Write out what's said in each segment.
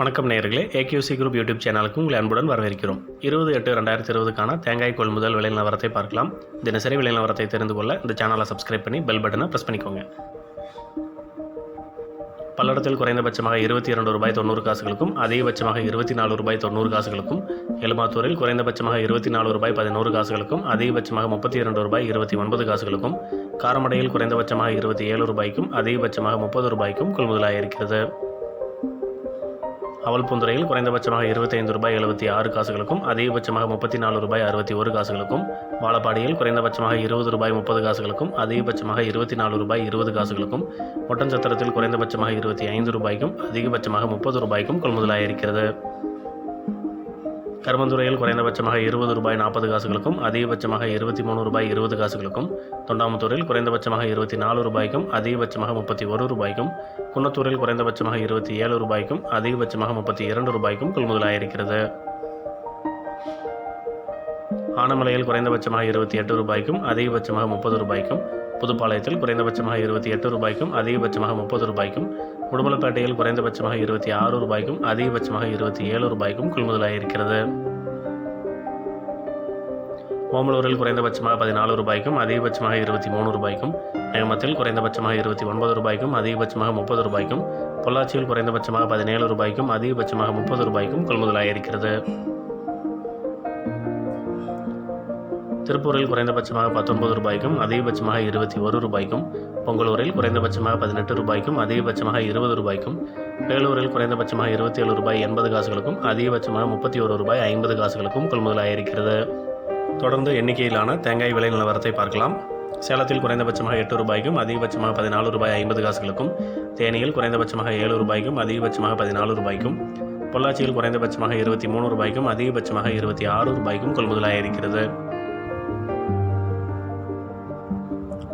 வணக்கம் நேயர்களே. AQC group YouTube சேனலுக்கு உங்களை அன்புடன் வரவேற்கிறோம். இருபது எட்டு ரெண்டாயிரத்தி இருபதுக்கான தேங்காய் கொள்முதல் விலை நிலவரத்தை பார்க்கலாம். தினசரி விலை நிலவரத்தை தெரிந்து கொள்ள இந்த சேனலை சப்ஸ்கிரைப் பண்ணி பெல் பட்டனை ப்ரெஸ் பண்ணிக்கோங்க. பல்லடத்தில் குறைந்தபட்சமாக இருபத்தி இரண்டு ரூபாய் தொண்ணூறு காசுகளுக்கும் அதிகபட்சமாக இருபத்தி நாலு ரூபாய் தொண்ணூறு காசுகளுக்கும் எலுமாத்தூரில் குறைந்தபட்சமாக இருபத்தி நாலு ரூபாய் பதினோரு காசுகளுக்கும் அதிகபட்சமாக முப்பத்தி இரண்டு ரூபாய் இருபத்தி ஒன்பது காசுகளுக்கும் காரமடையில் குறைந்தபட்சமாக இருபத்தி ஏழு ரூபாய்க்கும் அதிகபட்சமாக முப்பது ரூபாய்க்கும் கொள்முதலாக இருக்கிறது அவல்பூந்துறையில் குறைந்தபட்சமாக இருபத்தைந்து ரூபாய் எழுபத்தி ஆறு காசுகளுக்கும் அதிகபட்சமாக முப்பத்தி நாலு ரூபாய் அறுபத்தி ஒரு காசுகளுக்கும் வாழப்பாடியில் குறைந்தபட்சமாக இருபது ரூபாய் முப்பது காசுகளுக்கும் அதிகபட்சமாக இருபத்தி நாலு ரூபாய் இருபது காசுகளுக்கும் ஒட்டன்சத்திரத்தில் குறைந்தபட்சமாக இருபத்தி ஐந்து ரூபாய்க்கும் அதிகபட்சமாக முப்பது ரூபாய்க்கும் கொள்முதலாக இருக்கிறது கருமந்துறையில் குறைந்தபட்சமாக இருபது ரூபாய் நாற்பது காசுகளுக்கும் அதிகபட்சமாக இருபத்தி மூணு ரூபாய் இருபது காசுகளுக்கும் தொண்டாமுத்தூரில் குறைந்தபட்சமாக இருபத்தி நாலு ரூபாய்க்கும் அதிகபட்சமாக முப்பத்தி ஒரு ரூபாய்க்கும் குன்னத்தூரில் குறைந்தபட்சமாக இருபத்தி ஏழு ரூபாய்க்கும் அதிகபட்சமாக முப்பத்தி இரண்டு ரூபாய்க்கும் கொள்முதலாக இருக்கிறது. ஆனமலையில் குறைந்தபட்சமாக இருபத்தி எட்டு ரூபாய்க்கும் அதிகபட்சமாக முப்பது ரூபாய்க்கும் புதுப்பாளையத்தில் குறைந்தபட்சமாக இருபத்தி எட்டு ரூபாய்க்கும் அதிகபட்சமாக முப்பது ரூபாய்க்கும் உடுமலைப்பேட்டையில் குறைந்தபட்சமாக இருபத்தி ஆறு ரூபாய்க்கும் அதிகபட்சமாக இருபத்தி ஏழு ரூபாய்க்கும் கொள்முதலாயிருக்கிறது. ஓமலூரில் குறைந்தபட்சமாக பதினாலு ரூபாய்க்கும் அதிகபட்சமாக இருபத்தி மூணு ரூபாய்க்கும் நேமத்தில் குறைந்தபட்சமாக இருபத்தி ஒன்பது ரூபாய்க்கும் அதிகபட்சமாக முப்பது ரூபாய்க்கும் பொள்ளாச்சியில் குறைந்தபட்சமாக பதினேழு ரூபாய்க்கும் அதிகபட்சமாக முப்பது ரூபாய்க்கும் கொள்முதலாயிருக்கிறது. திருப்பூரில் குறைந்தபட்சமாக பத்தொன்பது ரூபாய்க்கும் அதிகபட்சமாக இருபத்தி ஒரு ரூபாய்க்கும் பொங்கலூரில் குறைந்தபட்சமாக பதினெட்டு ரூபாய்க்கும் அதிகபட்சமாக இருபது ரூபாய்க்கும் வேலூரில் குறைந்தபட்சமாக இருபத்தி ஏழு ரூபாய் எண்பது காசுகளுக்கும் அதிகபட்சமாக முப்பத்தி ஒரு ரூபாய் ஐம்பது காசுகளுக்கும் கொள்முதலாக இருக்கிறது. தொடர்ந்து எண்ணிக்கையிலான தேங்காய் விலை நிலவரத்தை பார்க்கலாம். சேலத்தில் குறைந்தபட்சமாக எட்டு ரூபாய்க்கும் அதிகபட்சமாக பதினாலு ரூபாய் ஐம்பது காசுகளுக்கும் தேனியில் குறைந்தபட்சமாக ஏழு ரூபாய்க்கும் அதிகபட்சமாக பதினாலு ரூபாய்க்கும் பொள்ளாச்சியில் குறைந்தபட்சமாக இருபத்தி மூணு ரூபாய்க்கும் அதிகபட்சமாக இருபத்தி ஆறு ரூபாய்க்கும் கொள்முதலாக இருக்கிறது.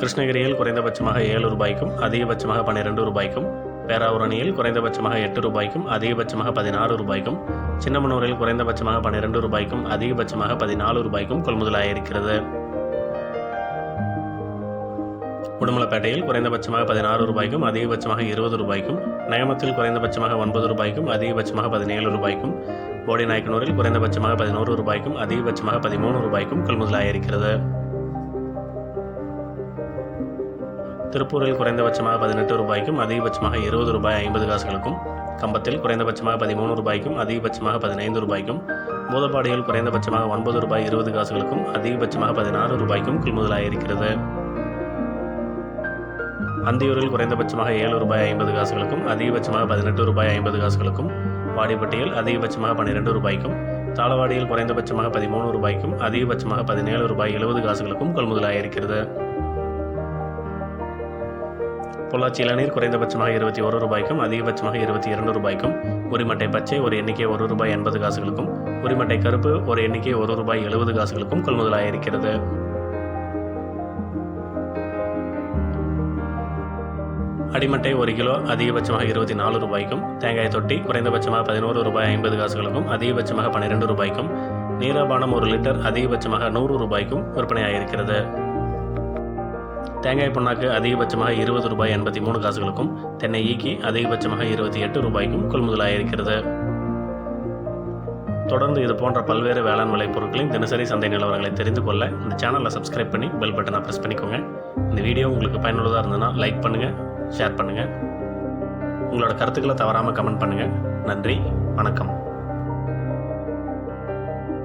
கிருஷ்ணகிரியில் குறைந்தபட்சமாக ஏழு ரூபாய்க்கும் அதிகபட்சமாக பன்னிரெண்டு ரூபாய்க்கும் பேராவூரணியில் குறைந்தபட்சமாக எட்டு ரூபாய்க்கும் அதிகபட்சமாக பதினாறு ரூபாய்க்கும் சின்னமனூரில் குறைந்தபட்சமாக பன்னிரெண்டு ரூபாய்க்கும் அதிகபட்சமாக பதினாலு ரூபாய்க்கும் கொள்முதலாக இருக்கிறது. உடுமலைப்பேட்டையில் குறைந்தபட்சமாக பதினாறு ரூபாய்க்கும் அதிகபட்சமாக இருபது ரூபாய்க்கும் நயமத்தில் குறைந்தபட்சமாக ஒன்பது ரூபாய்க்கும் அதிகபட்சமாக பதினேழு ரூபாய்க்கும் போடி நாயக்கனூரில் குறைந்தபட்சமாக பதினோரு ரூபாய்க்கும் அதிகபட்சமாக பதிமூணு ரூபாய்க்கும் கொள்முதலாக திருப்பூரில் குறைந்தபட்சமாக பதினெட்டு ரூபாய்க்கும் அதிகபட்சமாக இருபது ரூபாய் ஐம்பது காசுகளுக்கும். கம்பத்தில் குறைந்தபட்சமாக பதிமூணு ரூபாய்க்கும் அதிகபட்சமாக பதினைந்து ரூபாய்க்கும். மூதப்பாடியில் குறைந்தபட்சமாக ஒன்பது ரூபாய் இருபது காசுகளுக்கும் அதிகபட்சமாக பதினாறு ரூபாய்க்கும் கொள்முதலாக இருக்கிறது. அந்தியூரில் குறைந்தபட்சமாக ஏழு ரூபாய் ஐம்பது காசுகளுக்கும் அதிகபட்சமாக பதினெட்டு ரூபாய் ஐம்பது காசுகளுக்கும். வாடிப்பட்டியில் அதிகபட்சமாக பன்னிரெண்டு ரூபாய்க்கும். தாளவாடியில் குறைந்தபட்சமாக பதிமூணு ரூபாய்க்கும் அதிகபட்சமாக பதினேழு ரூபாய் எழுபது காசுகளுக்கும் கொள்முதலாக இருக்கிறது. பொள்ளாச்சி இளநீர் குறைந்தபட்சமாக இருபத்தி ஒரு ரூபாய்க்கும் அதிகபட்சமாக இருபத்தி இரண்டு ரூபாய்க்கும். உரிமட்டை பச்சை ஒரு எண்ணிக்கை ஒரு ரூபாய் எண்பது காசுகளுக்கும். உரிமட்டை கருப்பு ஒரு எண்ணிக்கை ஒரு ரூபாய் எழுபது காசுகளுக்கும் கொள்முதலாக இருக்கிறது. அடிமட்டை ஒரு கிலோ அதிகபட்சமாக இருபத்தி நாலு ரூபாய்க்கும். தேங்காய் தொட்டி குறைந்தபட்சமாக பதினோரு ரூபாய் ஐம்பது காசுகளுக்கும் அதிகபட்சமாக பன்னிரெண்டு ரூபாய்க்கும். நீராபானம் ஒரு லிட்டர் அதிகபட்சமாக நூறு ரூபாய்க்கும் விற்பனையாக இருக்கிறது தேங்காய் புண்ணாக்கு அதிகபட்சமாக இருபது ரூபாய் எண்பத்தி மூணு காசுகளுக்கும் தென்னை ஈக்கி அதிகபட்சமாக இருபத்தி எட்டு ரூபாய்க்கும் கொள்முதலாக இருக்கிறது தொடர்ந்து இது போன்ற பல்வேறு வேளாண் விலை பொருட்களின் தினசரி சந்தை நிலவரங்களை தெரிந்து கொள்ள இந்த சேனலை சப்ஸ்கிரைப் பண்ணி பெல் பட்டனை ப்ரெஸ் பண்ணிக்கோங்க. இந்த வீடியோ உங்களுக்கு பயனுள்ளதாக இருந்ததுன்னா லைக் பண்ணுங்கள் ஷேர் பண்ணுங்கள் உங்களோட கருத்துக்களை தவறாமல் கமெண்ட் பண்ணுங்கள் நன்றி வணக்கம்.